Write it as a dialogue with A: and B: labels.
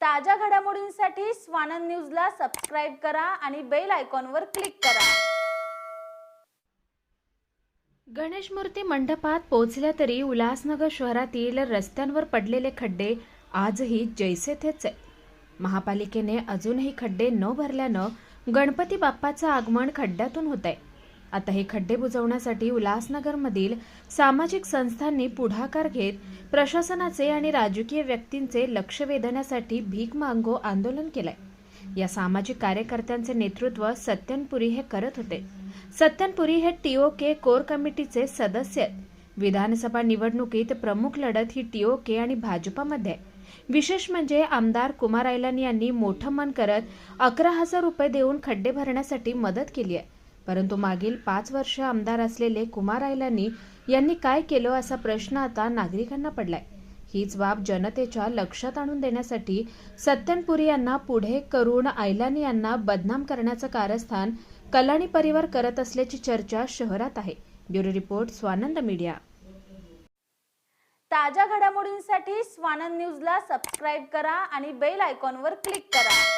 A: ताज्या घडामोडींसाठी स्वानंद न्यूजला सबस्क्राईब करा आणि बेल आयकॉनवर क्लिक करा.
B: गणेश मूर्ती मंडपात पोहोचल्या तरी उल्हासनगर शहरातील रस्त्यांवर पडलेले खड्डे आजही जैसे थेच आहेत महापालिकेने अजूनही खड्डे न भरल्यानं गणपती बाप्पाचं आगमन खड्ड्यातून होत आहे आता हे खड्डे बुजवण्यासाठी उल्हासनगरमधील सामाजिक संस्थांनी पुढाकार घेत प्रशासनाचे आणि राजकीय व्यक्तींचे लक्ष वेधण्यासाठी भीक मांगो आंदोलन केलंय. या सामाजिक कार्यकर्त्यांचे नेतृत्व सत्यनपुरी हे करत होते. सत्यनपुरी हे टीओके कोर कमिटीचे सदस्य आहेत. विधानसभा निवडणुकीत प्रमुख लढत ही टीओके आणि भाजपामध्ये आहे. विशेष म्हणजे आमदार कुमार आयलानी यांनी मोठं मन करत अकरा हजार रुपये देऊन खड्डे भरण्यासाठी मदत केली आहे. परंतु मागील पाच वर्ष आमदार असलेले कुमार आयलानी यांनी काय केलं असा प्रश्न आता नागरिकांना पडलाय. हीच बाब जनतेच्या लक्षात आणून देण्यासाठी सत्यनपुरी यांना पुढे करून आयलानी यांना बदनाम करण्याचं कारस्थान कलाणी परिवार करत असल्याची चर्चा शहरात आहे. Bureau report Swanand media.
A: ताज्या घडामोडींसाठी स्वानंद न्यूजला सबस्क्राईब करा आणि बेल आयकॉनवर क्लिक करा.